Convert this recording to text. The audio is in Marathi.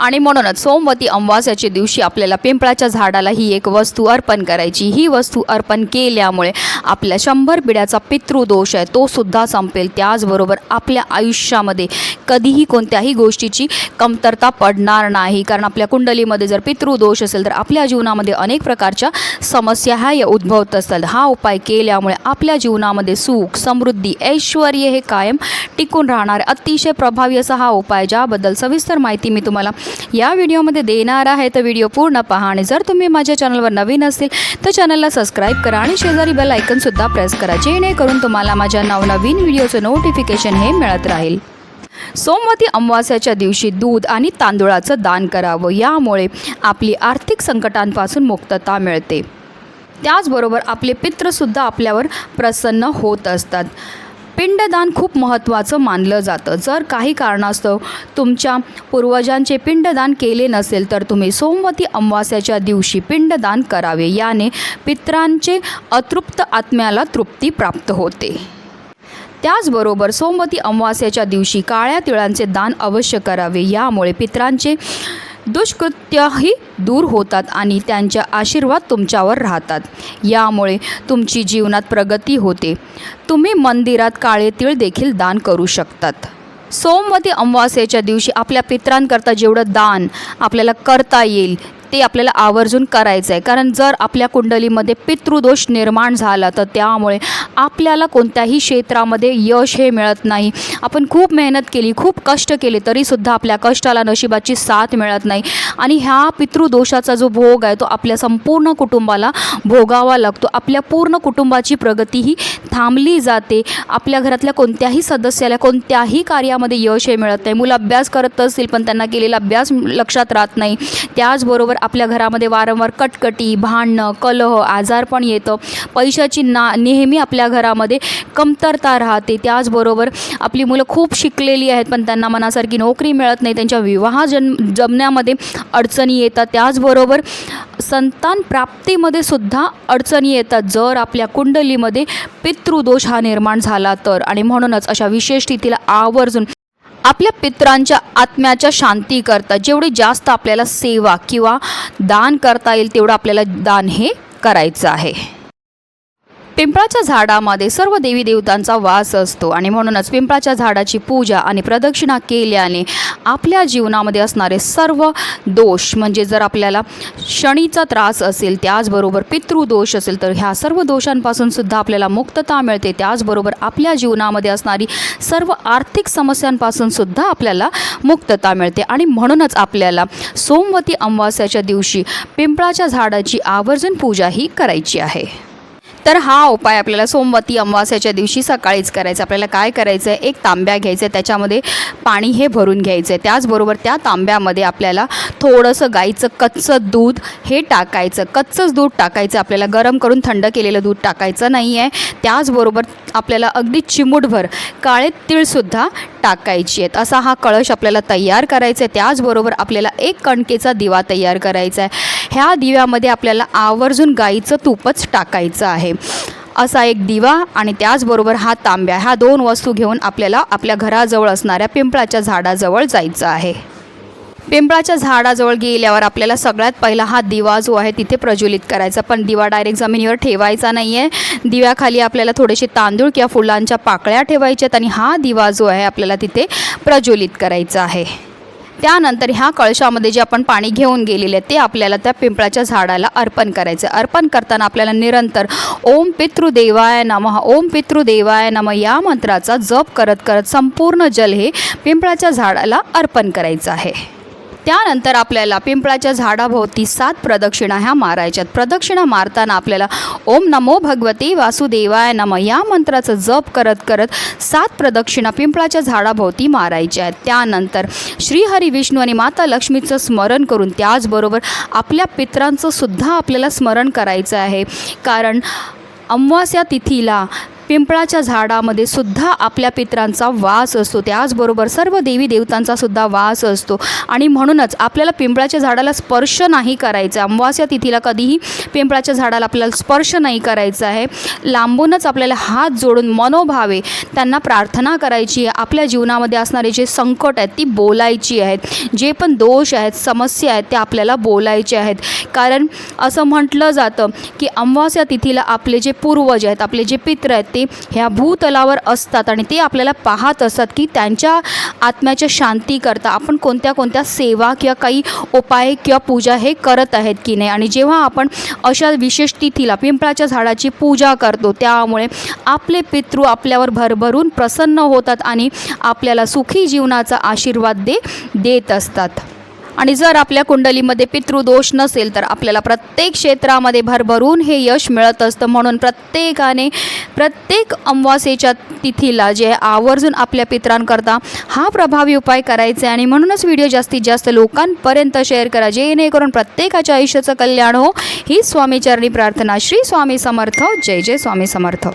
आणि म्हणूनच सोमवती अमावास्याच्या दिवशी आपल्याला पिंपळाच्या झाडाला ही एक वस्तू अर्पण करायची. ही वस्तू अर्पण केल्यामुळे आपल्या शंभर पिढ्याचा पितृदोष आहे. तो सुद्धा संपेल. त्याचबरोबर आपल्या आयुष्यामध्ये कधीही कोणत्याही गोष्टीची कमतरता पडणार नाही. कारण आपल्या कुंडलीमध्ये जर पितृदोष असेल तर आपल्या जीवनामध्ये अनेक प्रकारच्या समस्या ह्या या उद्भवत असतात. हा उपाय केल्यामुळे आपल्या जीवनामध्ये सुख समृद्धी ऐश्वर हे कायम टिकून राहणार. अतिशय प्रभावी असा हा उपाय ज्याबद्दल सविस्तर माहिती मी तुम्हाला या व्हिडिओमध्ये देणार आहे तर व्हिडिओ पूर्ण पहा आणि जर तुम्ही माझ्या चॅनलवर नवीन असतील तर चॅनलला सबस्क्राईब करा आणि शेजारी बेल आयकनसुद्धा प्रेस करा जेणेकरून तुम्हाला माझ्या नवनवीन व्हिडिओचं नोटिफिकेशन हे मिळत राहील. सोमवती अमावास्याच्या दिवशी दूध आणि तांदूळाचं दान करावं यामुळे आपली आर्थिक संकटांपासून मुक्तता मिळते. त्याचबरोबर आपले पित्रसुद्धा आपल्यावर प्रसन्न होत असतात. पिंडदान खूप महत्त्वाचं मानलं जातं. जर काही कारणास्तव तुमच्या पूर्वजांचे पिंडदान केले नसेल तर तुम्ही सोमवती अमावास्याच्या दिवशी पिंडदान करावे. याने पित्रांचे अतृप्त आत्म्याला तृप्ती प्राप्त होते. त्याचबरोबर सोमवती अमावास्याच्या दिवशी काळ्या तिळांचे दान अवश्य करावे. यामुळे पित्रांचे दुष्कृत्यही दूर होतात आणि त्यांच्या आशीर्वाद तुमच्यावर राहतात. यामुळे तुमची जीवनात प्रगती होते. तुम्ही मंदिरात काळे तीळ देखील दान करू शकतात. सोमवती अमावास्येच्या दिवशी आपल्या पित्रांकरता जेवढं दान आपल्याला करता येईल ते आपल्याला आवर्जून करायचं आहे कारण जर आपल्या कुंडलीमध्ये पितृदोष निर्माण झाला तर त्यामुळे आपल्याला कोणत्याही क्षेत्रामध्ये यश हे मिळत नाही. आपण खूप मेहनत केली खूप कष्ट केले तरीसुद्धा आपल्या कष्टाला नशिबाची साथ मिळत नाही. आणि ह्या पितृदोषाचा जो भोग आहे तो आपल्या संपूर्ण कुटुंबाला भोगावा लागतो. आपल्या पूर्ण कुटुंबाची प्रगती ही थांबली जाते. आपल्या घरातल्या कोणत्याही सदस्याला कोणत्याही कार्यामध्ये यश हे मिळत नाही. मुलं अभ्यास करत असतील पण त्यांना केलेला अभ्यास लक्षात राहत नाही. त्याचबरोबर आपल्या घरामध्ये वारंवार कटकटी भांडणं कलह आजार पण येतं. पैशाची ना नेहमी आपल्या घरामध्ये कमतरता राहते. त्याचबरोबर आपली मुलं खूप शिकलेली आहेत पण त्यांना मनासारखी नोकरी मिळत नाही. त्यांच्या विवाह जन जमण्यामध्ये अडचणी येतात. त्याचबरोबर संतान प्राप्तीमध्ये सुद्धा अडचणी येतात. जर आपल्या कुंडलीमध्ये पितृदोष हा निर्माण झाला तर. आणि म्हणूनच अशा विशेष तिथीला आवर्जून आपल्या पित्रांच्या आत्म्याच्या शांती करता जेवढी जास्त आपल्याला सेवा किंवा दान करता येईल तेवढं आपल्याला दान हे करायचं आहे. पिंपळाच्या झाडामध्ये सर्व देवी देवतांचा वास असतो आणि म्हणूनच पिंपळाच्या झाडाची पूजा आणि प्रदक्षिणा केल्याने आपल्या जीवनामध्ये असणारे सर्व दोष म्हणजे जर आपल्याला शनीचा त्रास असेल त्याचबरोबर पितृदोष असेल तर ह्या सर्व दोषांपासून सुद्धा आपल्याला मुक्तता मिळते. त्याचबरोबर आपल्या जीवनामध्ये असणारी सर्व आर्थिक समस्यांपासून सुद्धा आपल्याला मुक्तता मिळते. आणि म्हणूनच आपल्याला सोमवती अमावास्याच्या दिवशी पिंपळाच्या झाडाची आवर्जून पूजा ही करायची आहे. तर हा उपाय आपल्याला सोमवती अमावास्याच्या दिवशी सकाळीच करायचा. आपल्याला काय करायचं आहे एक तांब्या घ्यायचं आहे त्याच्यामध्ये पाणी हे भरून घ्यायचं. आहे त्याचबरोबर त्या तांब्यामध्ये आपल्याला थोडंसं गाईचं कच्चं दूध हे टाकायचं. कच्चंच दूध टाकायचं. आपल्याला गरम करून थंड केलेलं दूध टाकायचं नाही आहे त्याचबरोबर आपल्याला अगदी चिमूटभर काळे तीळसुद्धा टाकायची आहेत. असा हा कळश आपल्याला तयार करायचा आहे त्याचबरोबर आपल्याला एक कणकेचा दिवा तयार करायचा आहे ह्या दिव्यामध्ये आपल्याला आवर्जून गाईचं तूपच टाकायचं आहे. असा एक दिवा आणि त्याचबरोबर हा तांब्या ह्या दोन वस्तू घेऊन आपल्याला आपल्या घराजवळ असणाऱ्या पिंपळाच्या झाडाजवळ जायचं आहे. पिंपळाच्या झाडाजवळ गेल्यावर आपल्याला सगळ्यात पहिला हा दिवा जो आहे तिथे प्रज्वलित करायचा. पण दिवा डायरेक्ट जमिनीवर ठेवायचा नाही आहे दिव्याखाली आपल्याला थोडेसे तांदूळ किंवा फुलांच्या पाकळ्या ठेवायच्यात आणि हा दिवा जो आहे आपल्याला तिथे प्रज्वलित करायचा आहे. त्यानंतर ह्या कळशामध्ये जे आपण पाणी घेऊन गेलेले ते आपल्याला त्या पिंपळाच्या झाडाला अर्पण करायचं. अर्पण करताना आपल्याला निरंतर ओम पितृदेवाय नमः ओम पितृदेवाय नम या मंत्राचा जप करत करत संपूर्ण जल हे पिंपळाच्या झाडाला अर्पण करायचं आहे. त्यानंतर आपल्याला पिंपळाच्या झाडाभोवती सात प्रदक्षिणा ह्या मारायच्यात प्रदक्षिणा मारताना आपल्याला ओम नमो भगवते वासुदेवाय नम या मंत्राचं जप करत करत सात प्रदक्षिणा पिंपळाच्या झाडाभोवती मारायच्या आहेत. त्यानंतर श्रीहरी विष्णू आणि माता लक्ष्मीचं स्मरण करून त्याचबरोबर आपल्या पित्रांचं सुद्धा आपल्याला स्मरण करायचं आहे. कारण अमावास्या तिथीला पिंपळाच्या झाडामध्ये सुद्धा आपल्या पित्रांचा वास असतो. त्याचबरोबर सर्व देवी देवतांचा सुद्धा वास असतो. आणि म्हणूनच आपल्याला पिंपळाच्या झाडाला स्पर्श नाही करायचा. अमावास्या तिथीला कधीही पिंपळाच्या झाडाला आपल्याला स्पर्श नाही करायचा आहे. लांबूनच आपल्याला हात जोडून मनोभावे त्यांना प्रार्थना करायची आहे. आपल्या जीवनामध्ये असणारे जे संकट आहेत ती बोलायची आहेत. जे पण दोष आहेत समस्या आहेत त्या आपल्याला बोलायचे आहेत. कारण असं म्हटलं जातं की अमावास्या तिथीला आपले जे पूर्वज आहेत आपले जे पित्र आहेत ते ह्या भूतलावर असतात आणि ते आपल्याला पाहत असतात की त्यांच्या आत्म्याच्या शांतीकरता आपण कोणत्या कोणत्या सेवा किंवा काही उपाय किंवा पूजा हे करत आहेत की नाही. आणि जेव्हा आपण अशा विशेष तिथीला पिंपळाच्या झाडाची पूजा करतो त्यामुळे आपले पितृ आपल्यावर भरभरून प्रसन्न होतात आणि आपल्याला सुखी जीवनाचा आशीर्वाद दे देत असतात. आणि जर आपल्या कुंडलीमध्ये पितृदोष नसेल तर आपल्याला प्रत्येक क्षेत्रामध्ये भरभरून हे यश मिळत असतं. म्हणून प्रत्येकाने प्रत्येक अमावास्येच्या तिथीला जे आवर्जून आपल्या पित्रांकरता हा प्रभावी उपाय करायचा आहे. आणि म्हणूनच व्हिडिओ जास्तीत जास्त लोकांपर्यंत शेअर करा. जेणेकरून प्रत्येकाच्या आयुष्याचं कल्याण हो. ही स्वामीचरणी प्रार्थना श्री स्वामी समर्थ. जय जय स्वामी समर्थ.